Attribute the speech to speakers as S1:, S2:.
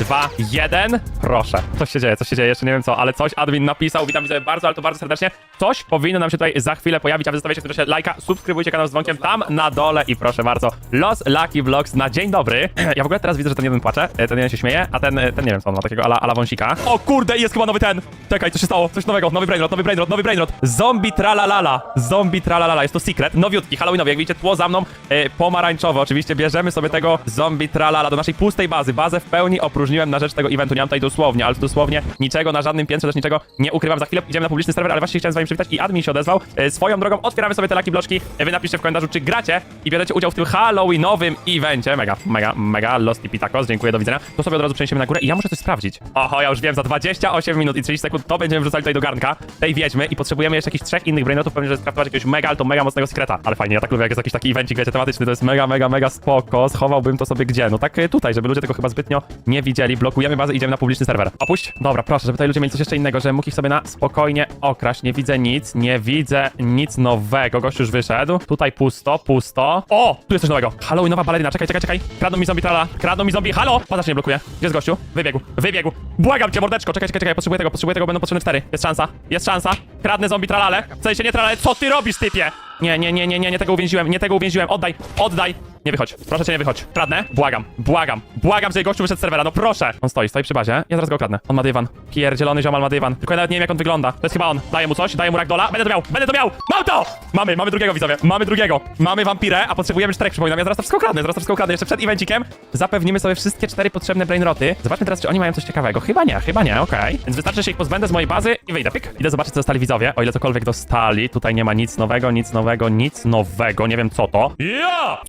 S1: 2, 1. Proszę. Coś się dzieje, coś się dzieje, jeszcze nie wiem co, ale coś admin napisał. Witam widzę bardzo, ale to bardzo serdecznie. Coś powinno nam się tutaj za chwilę pojawić, a wy zostawiacie w tym czasie lajka, subskrybujcie kanał z dzwonkiem tam na dole i proszę bardzo, Los Lucky Vlogs na dzień dobry. Ja w ogóle teraz widzę, że ten jeden płacze, e, ten jeden się śmieje, a ten, e, ten nie wiem co on ma, takiego ala, ala wąsika. O kurde, jest chyba nowy ten! Czekaj, co się stało? Coś nowego, nowy brainrot, nowy brainrot, nowy brainrot. Zombie tralalala, zombie tralalala, jest to secret, nowiutki, halloweenowy, jak widzicie, tło za mną, e, pomarańczowe, oczywiście bierzemy sobie tego zombie tralala do naszej pustej bazy. Bazę w pełni opróżniłem na rzecz tego eventu, nie mam tutaj dosłownie, ale dosłownie niczego na żadnym piętrze, też niczego nie ukrywam. Za chwilę idziemy na publiczny serwer, ale właśnie chciałem z wami przywitać i admin się odezwał. E, swoją drogą otwieramy sobie te laki bloczki, e, wy napiszcie w komentarzu, czy gracie i bierzecie udział w tym halloweenowym evencie. Mega, mega, mega, Lost i Pitacos, dziękuję, do widzenia. To sobie od razu przeniesiemy na górę i ja muszę coś sprawdzić. Oho, ja już wiem, za 28 minut i 30 sekund to będziemy wrzucali tutaj do garnka tej wiedźmy i potrzebujemy jeszcze jakichś trzech innych brainotów, pewnie, że skraftować jakiegoś mega, ale to mega mocnego sekreta. Ale fajnie, ja tak lubię, jak jest jakiś taki evencik, wiecie, tematyczny, to jest mega, mega, mega spoko. Schowałbym to sobie gdzie? No tak e, tutaj, żeby ludzie tego chyba zbytnio nie widzieli. Blokujemy bazę, idziemy na publiczny serwer. Opuść. Dobra, proszę, żeby tutaj ludzie mieli coś jeszcze innego, żebym mógł ich sobie na spokojnie okraść. Nie widzę nic, nie widzę nic nowego. Gość już wyszedł. Tutaj pusto, pusto. O! Tu jest coś nowego. Halloweenowa balerina. Czekaj, czekaj, czekaj. Kradną mi zombie trala. Kradną mi zombie. Halo! Padasz nie blokuje. Gdzie jest gościu? Wybiegł, wybiegł. Błagam cię, mordeczko. Czekaj, czekaj, czekaj. Potrzebuję tego, potrzebuję tego. Będą potrzebne cztery. Jest szansa. Jest szansa. Kradnę zombie tralale. W sensie nie tralale. Co ty robisz, typie? Nie, nie, nie, nie, nie, nie tego uwięziłem, nie tego uwięziłem. Oddaj, oddaj. Nie wychodź. Proszę cię, nie wychodź. Kradnę. Błagam, błagam, błagam, żeby gościu wyszedł z serwera. No proszę. On stoi, stoi przy bazie. Ja zaraz go kradnę. On ma dywan. Pierdzielony ziomal ma dywan. Tylko ja nawet nie wiem, jak on wygląda. To jest chyba on. Daję mu coś, daję mu ragdola. Będę to miał, będę to miał. Mam to! Mamy, mamy drugiego widzowie. Mamy drugiego. Mamy wampirę, a potrzebujemy czterech, przypominam. Ja zaraz to wszystko kradnę, zaraz to wszystko kradnę. Jeszcze przed evencikiem zapewnimy sobie wszystkie cztery potrzebne brainroty. Zobaczmy teraz, czy oni mają coś ciekawego. Chyba nie, chyba nie, okej. Więc wystarczy, że się ich pozbędę z mojej bazy i wyjdę. Pyk. Idę zobaczyć, co dostali widzowie. O ile cokolwiek dostali. Tutaj nie ma nic nowego, nic nowego, nic nowego. Nie wiem, co to. Ja!